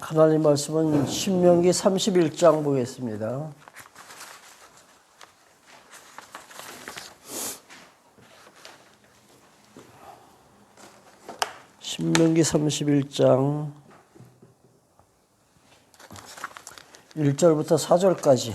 하나님 말씀은 신명기 31장 보겠습니다. 신명기 31장 1절부터 4절까지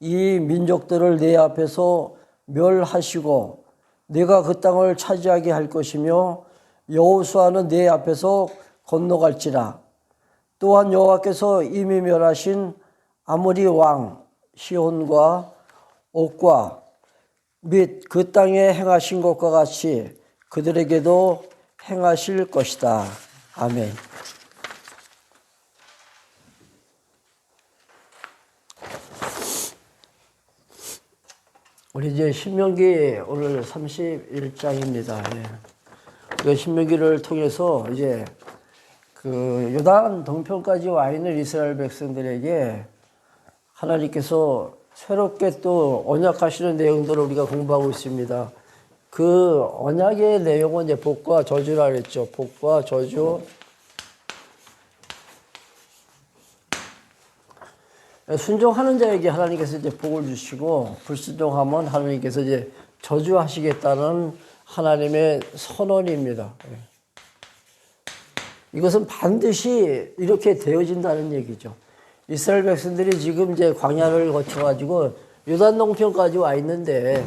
이 민족들을 내 앞에서 멸하시고 내가 그 땅을 차지하게 할 것이며 여호수아는 내 앞에서 건너갈지라 또한 여호와께서 이미 멸하신 아모리 왕 시온과 옥과 및 그 땅에 행하신 것과 같이 그들에게도 행하실 것이다. 아멘. 우리 이제 신명기 오늘 31장입니다. 예. 그 신명기를 통해서 이제 그 요단 동편까지 와 있는 이스라엘 백성들에게 하나님께서 새롭게 또 언약하시는 내용들을 우리가 공부하고 있습니다. 그 언약의 내용은 이제 복과 저주라 그랬죠. 복과 저주. 순종하는 자에게 하나님께서 이제 복을 주시고 불순종하면 하나님께서 이제 저주하시겠다는 하나님의 선언입니다. 예. 이것은 반드시 이렇게 되어진다는 얘기죠. 이스라엘 백성들이 지금 이제 광야를 거쳐가지고 요단 동편까지 와 있는데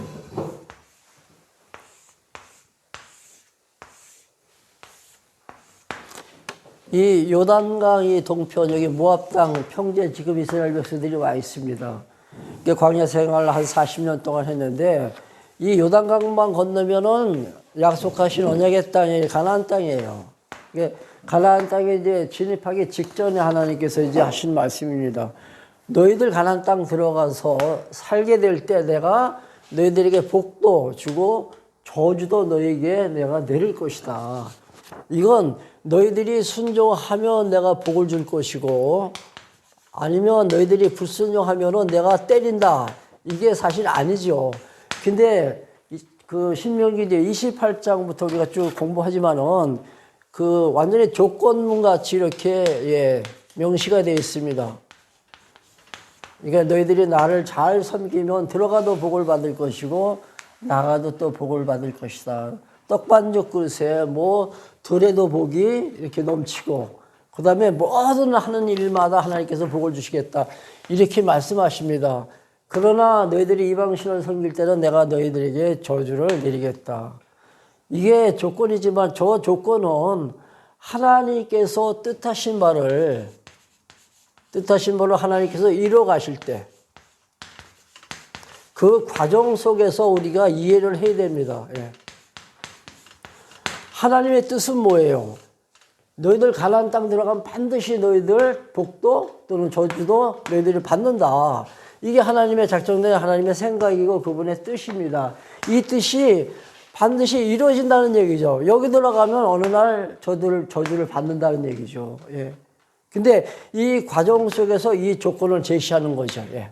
이 요단강 이 동편 여기 모압 땅 평지에 지금 이스라엘 백성들이 와 있습니다. 광야 생활을 한 40년 동안 했는데 이 요단강만 건너면은 약속하신 언약의 땅이 가나안 땅이에요. 이게 가나안 땅에 이제 진입하기 직전에 하나님께서 이제 하신 말씀입니다. 너희들 가나안 땅 들어가서 살게 될 때 내가 너희들에게 복도 주고 저주도 너희에게 내가 내릴 것이다. 이건 너희들이 순종하면 내가 복을 줄 것이고 아니면 너희들이 불순종하면은 내가 때린다. 이게 사실 아니죠. 근데 그 신명기 이제 28장부터 우리가 쭉 공부하지만은 그 완전히 조건문 같이 이렇게 예, 명시가 되어 있습니다. 그러니까 너희들이 나를 잘 섬기면 들어가도 복을 받을 것이고 나가도 또 복을 받을 것이다. 떡반죽 그릇에 뭐 들에도 복이 이렇게 넘치고 그 다음에 뭐든 하는 일마다 하나님께서 복을 주시겠다. 이렇게 말씀하십니다. 그러나 너희들이 이방신을 섬길 때는 내가 너희들에게 저주를 내리겠다. 이게 조건이지만 저 조건은 하나님께서 뜻하신 바를 뜻하신 바를 하나님께서 이뤄 가실 때 그 과정 속에서 우리가 이해를 해야 됩니다. 예. 하나님의 뜻은 뭐예요? 너희들 가나안 땅 들어가면 반드시 너희들 복도 또는 저주도 너희들이 받는다. 이게 하나님의 작정된 하나님의 생각이고 그분의 뜻입니다. 이 뜻이 반드시 이루어진다는 얘기죠. 여기 들어가면 어느 날 저들 저주를 받는다는 얘기죠. 예. 근데 이 과정 속에서 이 조건을 제시하는 거죠. 예.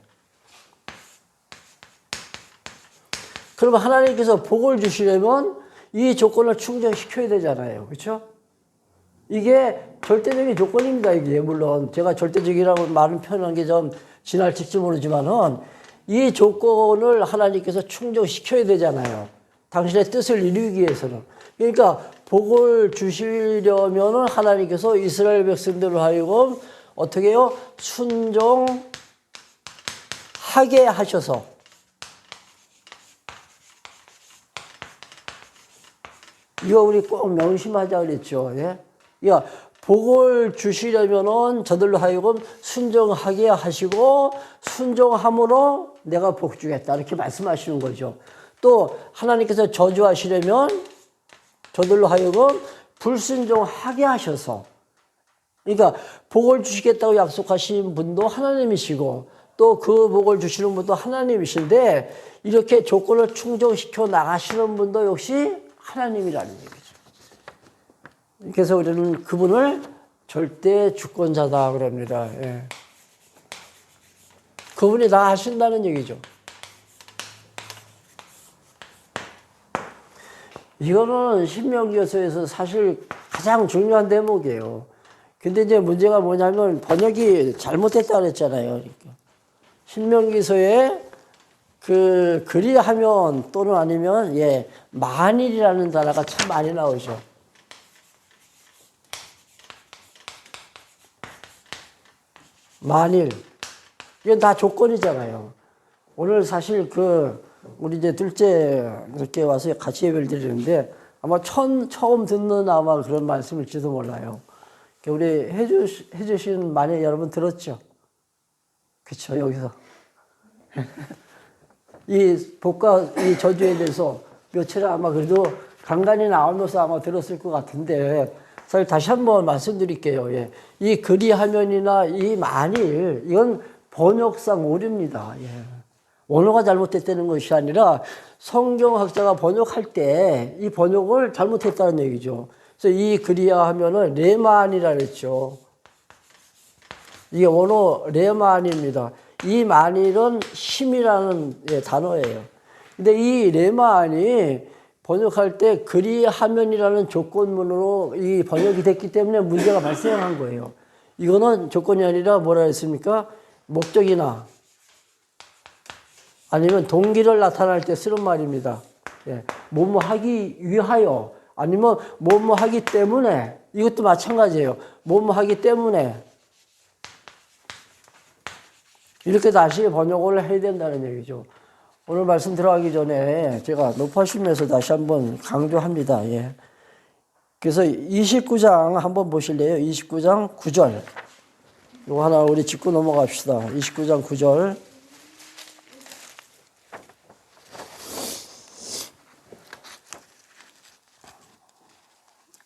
그러면 하나님께서 복을 주시려면 이 조건을 충족시켜야 되잖아요. 그렇죠? 이게 절대적인 조건입니다. 이게 물론 제가 절대적이라고 말은 표현한 게 좀 지날칠지 모르지만은 이 조건을 하나님께서 충족시켜야 되잖아요. 당신의 뜻을 이루기 위해서는. 그러니까 복을 주시려면은 하나님께서 이스라엘 백성들을 하여금 어떻게 해요? 순종하게 하셔서 이거 우리 꼭 명심하자 그랬죠. 예? 야, 복을 주시려면은 저들로 하여금 순종하게 하시고 순종함으로 내가 복 주겠다 이렇게 말씀하시는 거죠. 또 하나님께서 저주하시려면 저들로 하여금 불순종하게 하셔서 그러니까 복을 주시겠다고 약속하신 분도 하나님이시고 또 그 복을 주시는 분도 하나님이신데 이렇게 조건을 충족시켜 나가시는 분도 역시 하나님이라는 얘기죠. 그래서 우리는 그분을 절대 주권자다 그럽니다. 예. 그분이 다 하신다는 얘기죠. 이거는 신명기서에서 사실 가장 중요한 대목이에요. 근데 이제 문제가 뭐냐면 번역이 잘못됐다 그랬잖아요. 그러니까. 신명기서에 그 그리하면 또는 아니면 예 만일이라는 단어가 참 많이 나오죠. 만일 이건 다 조건이잖아요. 오늘 사실 그 우리 이제 둘째 이렇게 와서 같이 예배를 드리는데 아마 처음 처음 듣는 아마 그런 말씀일지도 몰라요. 우리 해주 해주신 만일 여러분 들었죠? 그렇죠 여기서 이 복과 이 저주에 대해서 며칠 아마 그래도 간간히 나오면서 아마 들었을 것 같은데 사실 다시 한번 말씀드릴게요. 예. 이 그리하면이나 이 만일 이건 번역상 오류입니다. 예. 원어가 잘못됐다는 것이 아니라 성경학자가 번역할 때 이 번역을 잘못했다는 얘기죠. 그래서 이 그리하면은 레만이라 그랬죠. 이게 원어 레만입니다. 이 만일은 힘이라는 예, 단어예요. 근데 이 레만이 번역할 때 그리하면이라는 조건문으로 이 번역이 됐기 때문에 문제가 발생한 거예요. 이거는 조건이 아니라 뭐라 했습니까? 목적이나 아니면 동기를 나타날 때 쓰는 말입니다. 예, 뭐뭐 하기 위하여 아니면 뭐뭐 하기 때문에 이것도 마찬가지예요. 뭐뭐 하기 때문에 이렇게 다시 번역을 해야 된다는 얘기죠. 오늘 말씀 들어가기 전에 제가 높아심에서 다시 한번 강조합니다. 예. 그래서 29장 한번 보실래요? 29장 9절. 이거 하나 우리 짚고 넘어갑시다. 29장 9절.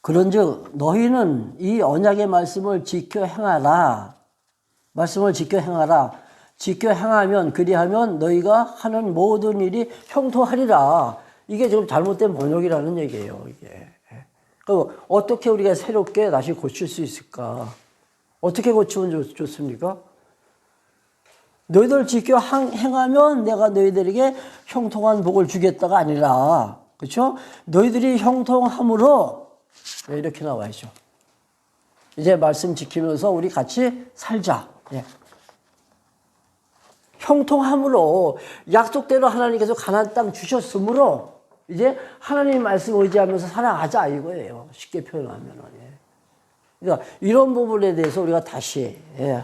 그런즉 너희는 이 언약의 말씀을 지켜 행하라. 말씀을 지켜 행하라. 지켜 행하면 그리하면 너희가 하는 모든 일이 형통하리라. 이게 지금 잘못된 번역이라는 얘기예요. 이게. 그럼 어떻게 우리가 새롭게 다시 고칠 수 있을까? 어떻게 고치면 좋, 좋습니까? 너희들 지켜 행하면 내가 너희들에게 형통한 복을 주겠다가 아니라, 그렇죠? 너희들이 형통함으로 네, 이렇게 나와야죠. 이제 말씀 지키면서 우리 같이 살자. 예. 형통함으로 약속대로 하나님께서 가나안 땅 주셨으므로 이제 하나님 말씀 의지하면서 살아가자 이거예요. 쉽게 표현하면은. 예. 그러니까 이런 부분에 대해서 우리가 다시 예.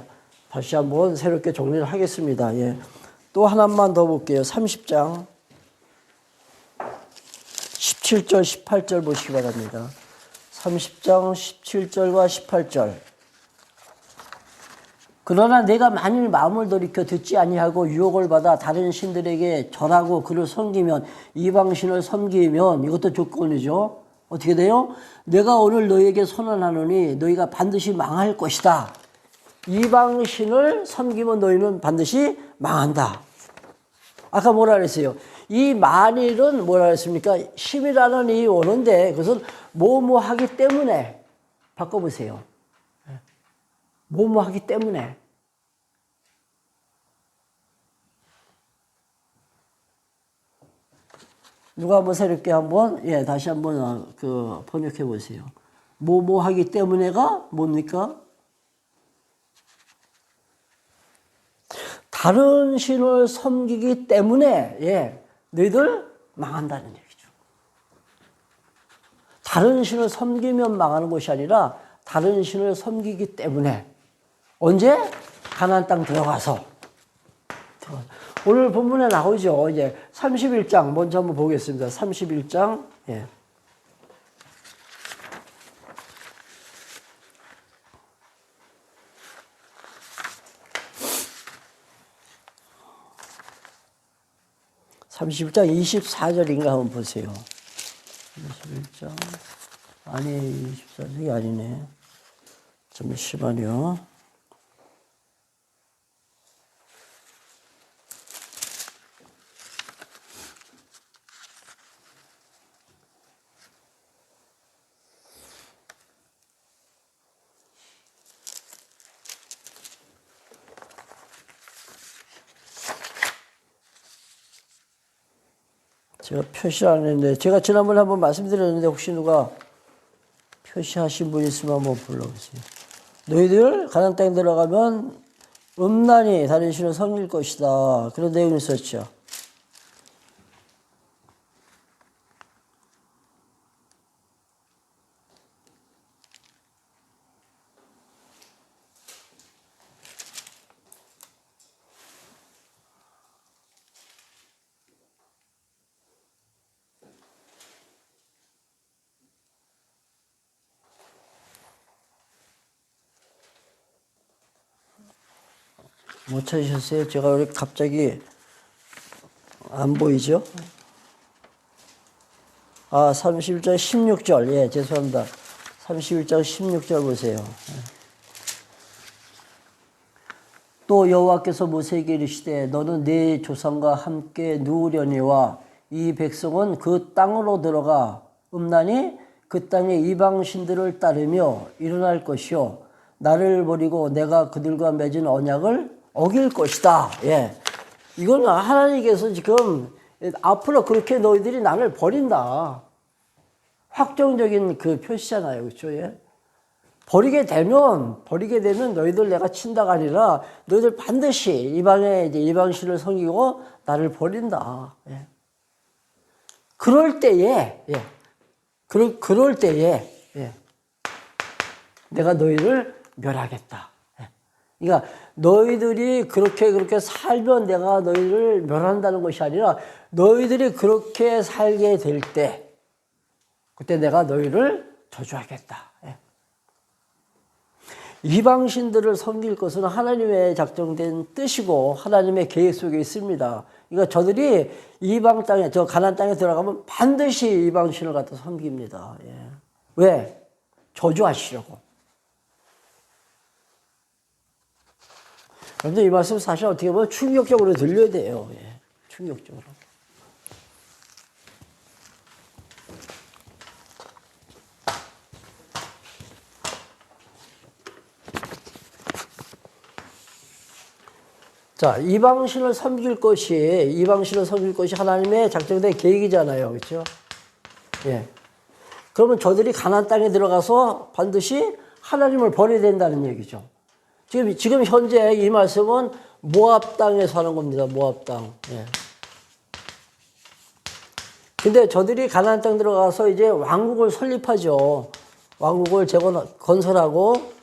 다시 한번 새롭게 정리를 하겠습니다. 예. 또 하나만 더 볼게요. 30장 17절 18절 보시기 바랍니다. 30장 17절과 18절. 그러나 내가 만일 마음을 돌이켜 듣지 아니하고 유혹을 받아 다른 신들에게 절하고 그를 섬기면 이방신을 섬기면 이것도 조건이죠. 어떻게 돼요? 내가 오늘 너에게 선언하노니 너희가 반드시 망할 것이다. 이방신을 섬기면 너희는 반드시 망한다. 아까 뭐라 그랬어요? 이 만일은 뭐라 그랬습니까? 10이라는 이 원어인데 그것은 뭐뭐 하기 때문에 바꿔보세요. 뭐뭐 하기 때문에. 누가 한번 새롭게 한번, 예, 다시 한번 어, 그 번역해 보세요. 뭐뭐 하기 때문에가 뭡니까? 다른 신을 섬기기 때문에, 예, 너희들 망한다는 얘기죠. 다른 신을 섬기면 망하는 것이 아니라 다른 신을 섬기기 때문에 언제? 가나안 땅 들어가서. 오늘 본문에 나오죠. 이제 31장 먼저 한번 보겠습니다. 31장. 예. 31장 24절인가 한번 보세요. 21장. 아니, 24절이 아니네. 잠시만요. 제가 표시 안 했는데 제가 지난번에 한번 말씀드렸는데 혹시 누가 표시하신 분 있으면 한번 불러보세요. 너희들 가나안 땅에 들어가면 음란히 다른 신을 섬길 것이다. 그런 내용이 있었죠. 못 찾으셨어요? 제가 왜 갑자기 안 보이죠? 아, 31장 16절. 예, 죄송합니다. 31장 16절 보세요. 예. 또 여호와께서 모세에게 이르시되 너는 네 조상과 함께 누우려니와 이 백성은 그 땅으로 들어가 음란히 그 땅의 이방 신들을 따르며 일어날 것이요 나를 버리고 내가 그들과 맺은 언약을 어길 것이다. 예. 이건 하나님께서 지금 앞으로 그렇게 너희들이 나를 버린다. 확정적인 그 표시잖아요. 그렇죠? 예. 버리게 되면 버리게 되면 너희들 내가 친다가 아니라 너희들 반드시 이방의 이제 이방신을 섬기고 나를 버린다. 예. 그럴 때에 예. 그럴 그럴 때에 예. 내가 너희를 멸하겠다. 예. 그러니까 너희들이 그렇게 그렇게 살면 내가 너희를 멸한다는 것이 아니라 너희들이 그렇게 살게 될 때 그때 내가 너희를 저주하겠다. 예. 이방신들을 섬길 것은 하나님의 작정된 뜻이고 하나님의 계획 속에 있습니다. 그러니까 저들이 이방 땅에 저 가난 땅에 들어가면 반드시 이방신을 갖다 섬깁니다. 예. 왜? 저주하시려고. 그런데 이 말씀 사실 어떻게 보면 충격적으로 들려야 돼요. 예. 충격적으로. 자, 이방신을 섬길 것이, 이방신을 섬길 것이 하나님의 작정된 계획이잖아요. 그렇죠? 예. 그러면 저들이 가나안 땅에 들어가서 반드시 하나님을 버려야 된다는 얘기죠. 지금, 지금 현재 이 말씀은 모압 땅에 사는 겁니다. 모압 땅. 예. 근데 저들이 가나안 땅 들어가서 이제 왕국을 설립하죠. 왕국을 재건, 건설하고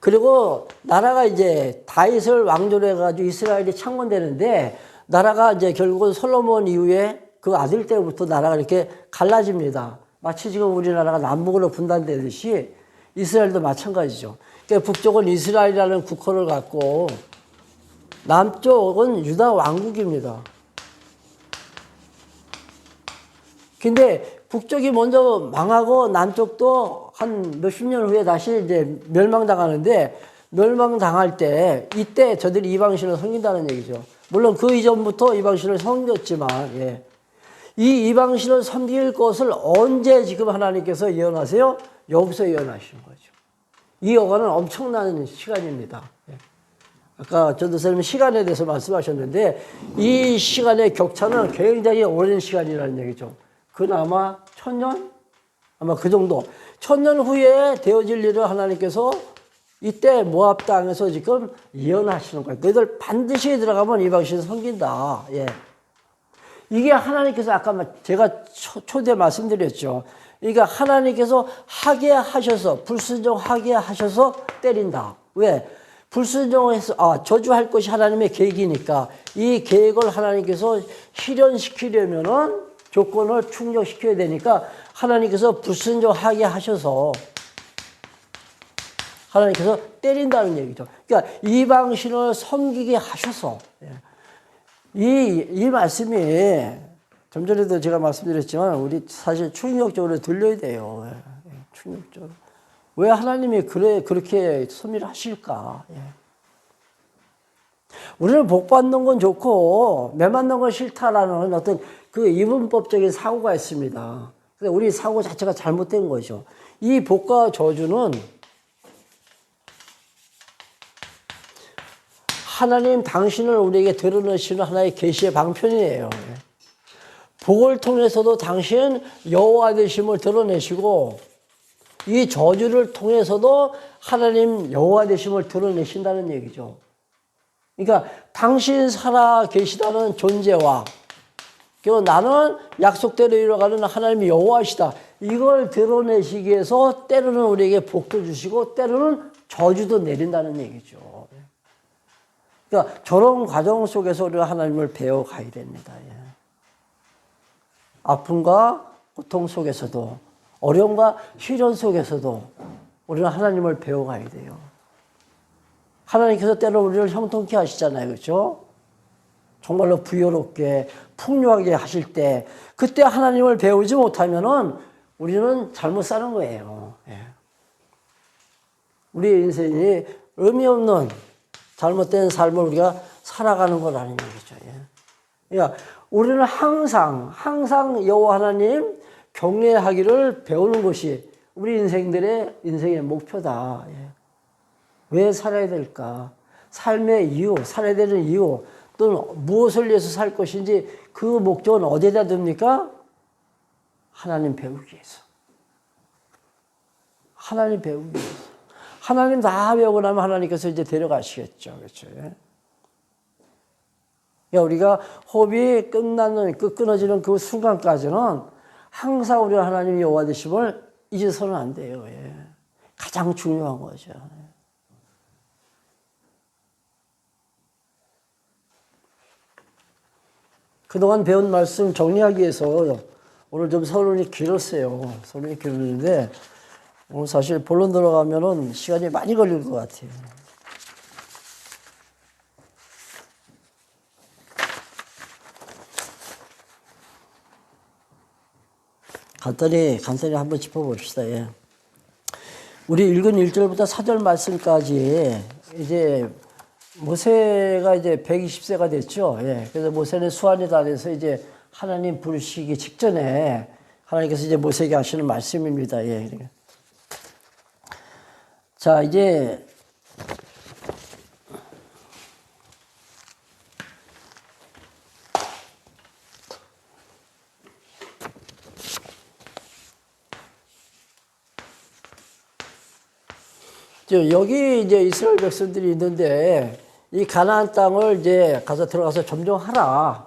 그리고 나라가 이제 다윗을 왕조로 해가지고 이스라엘이 창건되는데 나라가 이제 결국은 솔로몬 이후에 그 아들 때부터 나라가 이렇게 갈라집니다. 마치 지금 우리나라가 남북으로 분단되듯이 이스라엘도 마찬가지죠. 북쪽은 이스라엘이라는 국호를 갖고 남쪽은 유다 왕국입니다. 근데 북쪽이 먼저 망하고 남쪽도 한 몇십 년 후에 다시 이제 멸망당하는데 멸망당할 때 이때 저들이 이방신을 섬긴다는 얘기죠. 물론 그 이전부터 이방신을 섬겼지만 예. 이 이방신을 섬길 것을 언제 지금 하나님께서 예언하세요? 여기서 예언하시는 거죠. 이 여가는 엄청난 시간입니다. 예. 아까 전도사님 시간에 대해서 말씀하셨는데 이 시간의 격차는 굉장히 오랜 시간이라는 얘기죠. 그나마 천년? 아마 그 정도. 천년 후에 되어질 일을 하나님께서 이때 모압 땅에서 지금 예언하시는 거예요. 너희들 반드시 들어가면 이 방식을 섬긴다. 예. 이게 하나님께서 아까 제가 초, 초대 말씀드렸죠. 그러니까 하나님께서 하게 하셔서, 불순종하게 하셔서 때린다. 왜? 불순종해서, 아, 저주할 것이 하나님의 계획이니까 이 계획을 하나님께서 실현시키려면은 조건을 충족시켜야 되니까 하나님께서 불순종하게 하셔서 하나님께서 때린다는 얘기죠. 그러니까 이방신을 섬기게 하셔서 예. 이, 이 말씀이 좀 전에도 제가 말씀드렸지만 우리 사실 충격적으로 들려야 돼요. 예, 예, 충격적으로. 왜 하나님이 그래, 그렇게 섭리를 하실까? 예. 우리는 복 받는 건 좋고, 매 맞는 건 싫다라는 어떤 그 이분법적인 사고가 있습니다. 근데 우리 사고 자체가 잘못된 거죠. 이 복과 저주는 하나님 당신을 우리에게 드러내시는 하나의 계시의 방편이에요. 복을 통해서도 당신 여호와 되심을 드러내시고 이 저주를 통해서도 하나님 여호와 되심을 드러내신다는 얘기죠. 그러니까 당신 살아 계시다는 존재와 그리고 나는 약속대로 이뤄가는 하나님의 여호와시다. 이걸 드러내시기 위해서 때로는 우리에게 복도 주시고 때로는 저주도 내린다는 얘기죠. 그러니까 저런 과정 속에서 우리가 하나님을 배워가야 됩니다. 예. 아픔과 고통 속에서도 어려움과 시련 속에서도 우리는 하나님을 배워가야 돼요. 하나님께서 때로 우리를 형통케 하시잖아요. 그렇죠? 정말로 부여롭게 풍요하게 하실 때 그때 하나님을 배우지 못하면은 우리는 잘못 사는 거예요. 예. 우리의 인생이 의미 없는 잘못된 삶을 우리가 살아가는 거라는 얘기죠. 예. 그러니까 우리는 항상 항상 여호와 하나님 경외하기를 배우는 것이 우리 인생들의 인생의 목표다. 예. 왜 살아야 될까? 삶의 이유, 살아야 되는 이유, 또는 무엇을 위해서 살 것인지 그 목적은 어디다 둡니까? 하나님 배우기 위해서. 하나님 배우기 위해서. 하나님 다 배우고 나면 하나님께서 이제 데려가시겠죠. 그렇죠. 예? 우리가 호흡이 끝나는, 그 끊어지는 그 순간까지는 항상 우리가 하나님 여호와 되심을 잊어서는 안 돼요. 예. 가장 중요한 거죠. 그동안 배운 말씀 정리하기 위해서 오늘 좀 서론이 길었어요. 서론이 길었는데 오늘 사실 본론 들어가면은 시간이 많이 걸릴 것 같아요. 간단히 간단히 한번 짚어봅시다. 예. 우리 읽은 1절부터 4절 말씀까지 이제 모세가 이제 120세가 됐죠. 예. 그래서 모세는 수완이 다 돼서 이제 하나님 부르시기 직전에 하나님께서 이제 모세에게 하시는 말씀입니다. 예. 자, 이제 여기 이제 이스라엘 백성들이 있는데 이 가나안 땅을 이제 가서 들어가서 점령하라.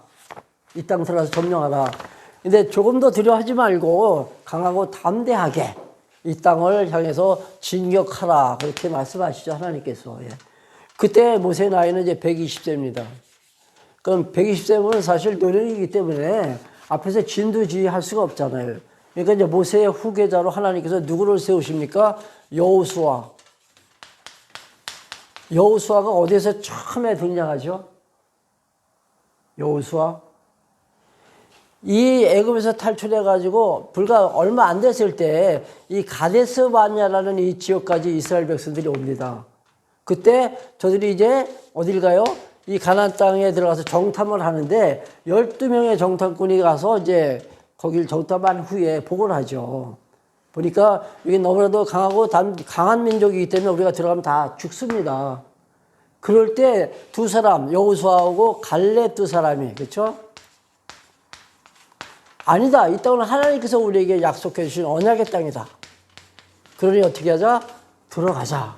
이 땅 들어가서 점령하라. 근데 조금 더 두려워하지 말고 강하고 담대하게 이 땅을 향해서 진격하라. 그렇게 말씀하시죠. 하나님께서. 예. 그때 모세 나이는 이제 120세입니다. 그럼 120세면 사실 노령이기 때문에 앞에서 진두지휘할 수가 없잖아요. 그러니까 이제 모세의 후계자로 하나님께서 누구를 세우십니까? 여호수아. 여호수아가 어디에서 처음에 등장하죠? 여호수아 이 애굽에서 탈출해 가지고 불과 얼마 안 됐을 때 이 가데스 바냐라는 이 지역까지 이스라엘 백성들이 옵니다. 그때 저들이 이제 어딜 가요? 이 가나안 땅에 들어가서 정탐을 하는데 12명의 정탐꾼이 가서 이제 거길 정탐한 후에 보고를 하죠. 보니까 이게 너무나도 강하고 강한 민족이기 때문에 우리가 들어가면 다 죽습니다. 그럴 때 두 사람 여호수아하고 갈렙 두 사람이 그렇죠? 아니다. 이 땅은 하나님께서 우리에게 약속해 주신 언약의 땅이다. 그러니 어떻게 하자? 들어가자.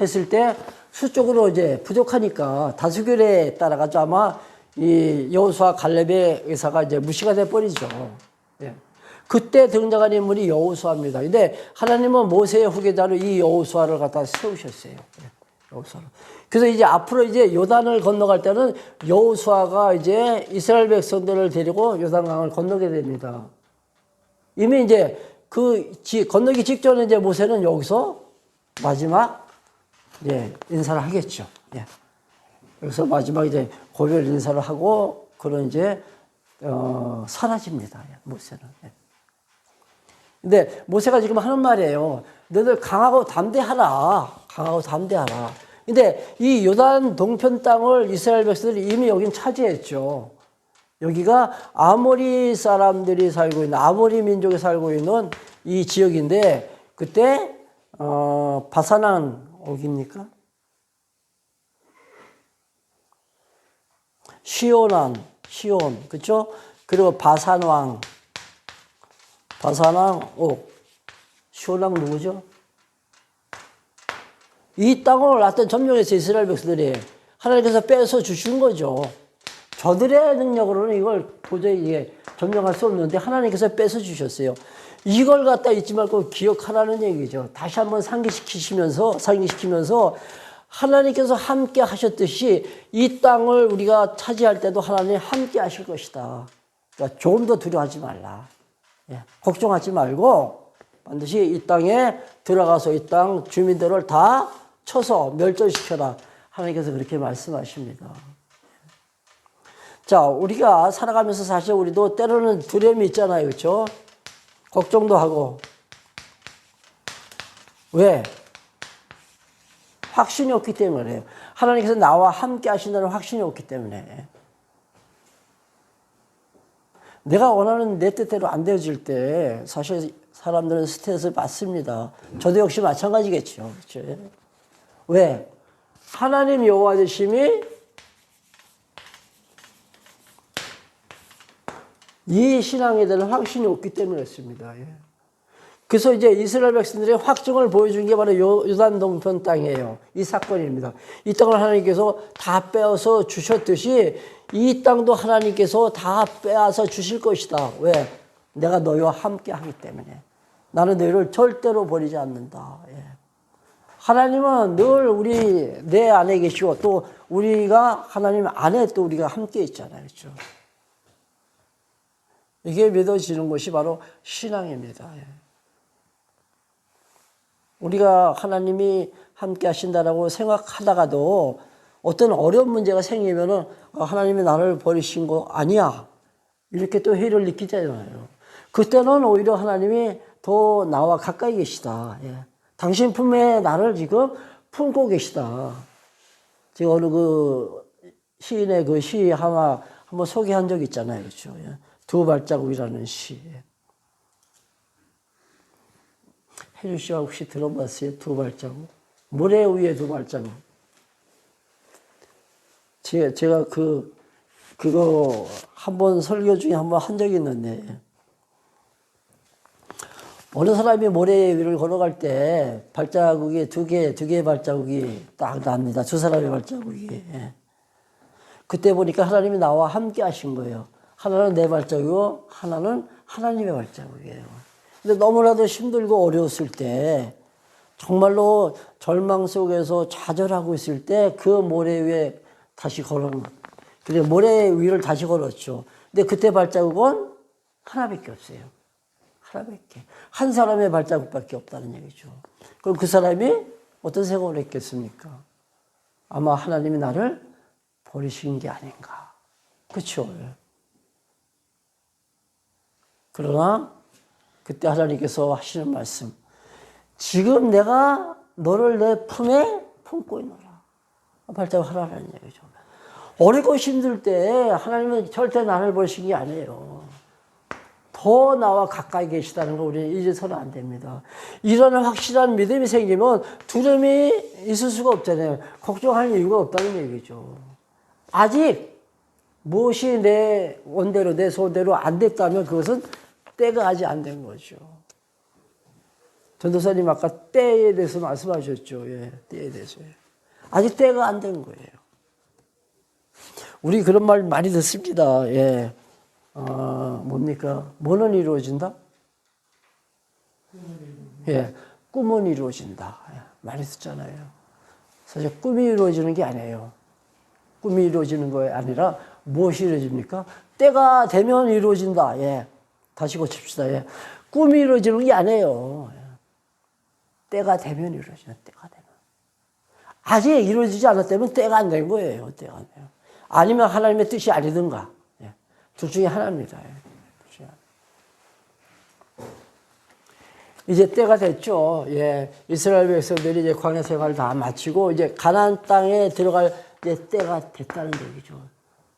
했을 때 수적으로 이제 부족하니까 다수결에 따라가지고 아마 이 여호수아 갈렙의 의사가 이제 무시가 돼 버리죠. 예. 그때 등장한 인물이 여호수아입니다. 근데 하나님은 모세의 후계자로 이 여호수아를 갖다 세우셨어요. 예. 여호수아를. 그래서 이제 앞으로 이제 요단을 건너갈 때는 여호수아가 이제 이스라엘 백성들을 데리고 요단강을 건너게 됩니다. 이미 이제 그 건너기 직전에 이제 모세는 여기서 마지막 예, 인사를 하겠죠. 예. 여기서 마지막 이제 고별 인사를 하고 그런 이제 어, 사라집니다. 예, 모세는. 예. 근데 모세가 지금 하는 말이에요. 너희들 강하고 담대하라. 강하고 담대하라. 근데 이 요단 동편 땅을 이스라엘 백성들이 이미 여긴 차지했죠. 여기가 아모리 사람들이 살고 있는 아모리 민족이 살고 있는 이 지역인데 그때 어, 바사난 어디입니까? 시온왕, 시온, 그쵸? 그리고 바산 왕, 바산왕 옥, 시온왕 누구죠? 이 땅을 하여튼 점령해서 이스라엘 백성들이 하나님께서 빼서 주신 거죠. 저들의 능력으로는 이걸 도저히 점령할 수 없는데 하나님께서 뺏어 주셨어요. 이걸 갖다 잊지 말고 기억하라는 얘기죠. 다시 한번 상기시키시면서 상기시키면서 하나님께서 함께 하셨듯이 이 땅을 우리가 차지할 때도 하나님 함께 하실 것이다. 그러니까 조금 더 두려워하지 말라. 예, 걱정하지 말고 반드시 이 땅에 들어가서 이 땅 주민들을 다 쳐서 멸절시켜라. 하나님께서 그렇게 말씀하십니다. 자, 우리가 살아가면서 사실 우리도 때로는 두려움이 있잖아요. 그렇죠? 걱정도 하고. 왜? 확신이 없기 때문에. 하나님께서 나와 함께 하신다는 확신이 없기 때문에. 내가 원하는 내 뜻대로 안 되어질 때 사실 사람들은 스트레스를 받습니다. 저도 역시 마찬가지겠죠. 그렇죠? 왜? 하나님 여호와 되심이 이 신앙에 대한 확신이 없기 때문이었습니다. 예. 그래서 이제 이스라엘 백성들의 확증을 보여준 게 바로 요, 요단 동편 땅이에요. 이 사건입니다. 이 땅을 하나님께서 다 빼어서 주셨듯이 이 땅도 하나님께서 다 빼앗아 주실 것이다. 왜? 내가 너희와 함께 하기 때문에. 나는 너희를 절대로 버리지 않는다. 예. 하나님은 늘 우리 내 안에 계시고 또 우리가 하나님 안에 또 우리가 함께 있잖아요. 그렇죠? 이게 믿어지는 것이 바로 신앙입니다. 예. 우리가 하나님이 함께 하신다라고 생각하다가도 어떤 어려운 문제가 생기면은 아, 하나님이 나를 버리신 거 아니야. 이렇게 또 회의를 느끼잖아요. 그때는 오히려 하나님이 더 나와 가까이 계시다. 예. 당신 품에 나를 지금 품고 계시다. 제가 어느 그 시인의 그 시 하나 한번 소개한 적 있잖아요. 그렇죠. 예. 두 발자국이라는 시. 혜주 씨가 혹시 들어봤어요? 두 발자국? 모래 위에 두 발자국. 제가, 제가 그, 그거 한 번 설교 중에 한 번 한 적이 있는데, 어느 사람이 모래 위를 걸어갈 때 발자국이 두 개, 두 개의 발자국이 딱 납니다. 두 사람의 발자국이. 예. 그때 보니까 하나님이 나와 함께 하신 거예요. 하나는 내 발자국이고 하나는 하나님의 발자국이에요. 근데 너무나도 힘들고 어려웠을 때 정말로 절망 속에서 좌절하고 있을 때 그 모래 위에 다시 걸은 그래 모래 위를 다시 걸었죠. 근데 그때 발자국은 하나밖에 없어요. 하나밖에 한 사람의 발자국밖에 없다는 얘기죠. 그럼 그 사람이 어떤 생각을 했겠습니까? 아마 하나님이 나를 버리신 게 아닌가. 그렇죠. 그러나 그때 하나님께서 하시는 말씀. 지금 내가 너를 내 품에 품고 있노라. 발자국 하라는 얘기죠. 어렵고 힘들 때 하나님은 절대 나를 버리신 게 아니에요. 더 나와 가까이 계시다는 거 우리는 잊어서는 안 됩니다. 이런 확실한 믿음이 생기면 두려움이 있을 수가 없잖아요. 걱정할 이유가 없다는 얘기죠. 아직 무엇이 내 원대로 내 소대로 안 됐다면 그것은 때가 아직 안 된 거죠. 전도사님 아까 때에 대해서 말씀하셨죠. 예, 때에 대해서. 아직 때가 안 된 거예요. 우리 그런 말 많이 듣습니다. 예. 어, 뭡니까? 뭐는 이루어진다? 예. 꿈은 이루어진다. 예, 많이 듣잖아요. 사실 꿈이 이루어지는 게 아니에요. 꿈이 이루어지는 거 아니라 무엇이 이루어집니까? 때가 되면 이루어진다. 예. 다시 고칩시다. 예. 꿈이 이루어지는 게 아니에요. 예. 때가 되면 이루어지는 때가 되면. 아직 이루어지지 않았다면 때가 안 된 거예요. 때가 안 돼요. 아니면 하나님의 뜻이 아니든가. 둘 중에 하나입니다. 예. 이제 때가 됐죠. 예. 이스라엘 백성들이 이제 광야 생활을 다 마치고 이제 가나안 땅에 들어갈 이제 때가 됐다는 얘기죠.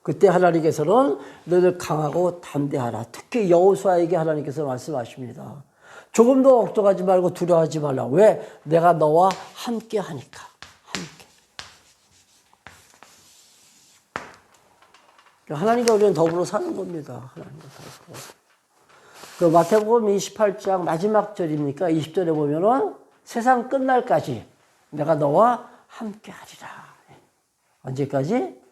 그때 하나님께서는 너희들 강하고 담대하라. 특히 여호수아에게 하나님께서 말씀하십니다. 조금도 걱정하지 말고 두려워하지 말라. 왜? 내가 너와 함께 하니까. 함께. 하나님과 우리는 더불어 사는 겁니다. 하나님과 더불어. 그 마태복음 28장 마지막 절입니까? 20절에 보면은 세상 끝날까지 내가 너와 함께 하리라. 언제까지?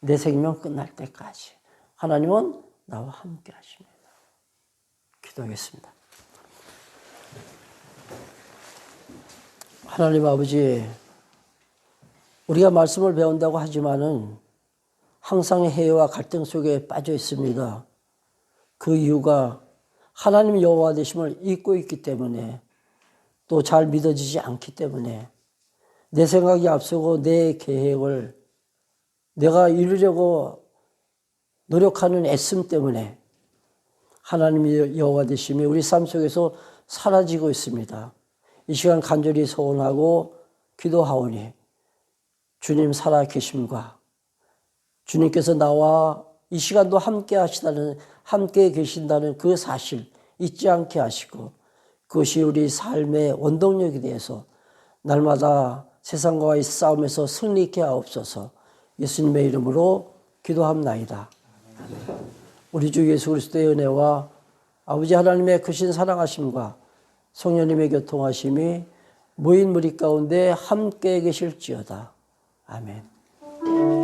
내 생명 끝날 때까지. 하나님은 나와 함께 하십니다. 기도하겠습니다. 하나님 아버지, 우리가 말씀을 배운다고 하지만은 항상 해와 갈등 속에 빠져 있습니다. 그 이유가 하나님 여호와 되심을 잊고 있기 때문에 또 잘 믿어지지 않기 때문에 내 생각이 앞서고 내 계획을 내가 이루려고 노력하는 애씀 때문에 하나님의 여호와 되심이 우리 삶 속에서 사라지고 있습니다. 이 시간 간절히 소원하고 기도하오니 주님 살아 계심과 주님께서 나와 이 시간도 함께 하시다는 함께 계신다는 그 사실 잊지 않게 하시고 그것이 우리 삶의 원동력이 되어서 날마다 세상과의 싸움에서 승리케 하옵소서 예수님의 이름으로 기도합나이다. 우리 주 예수 그리스도의 은혜와 아버지 하나님의 크신 사랑하심과 성령님의 교통하심이 모인 무리 가운데 함께 계실지어다. 아멘.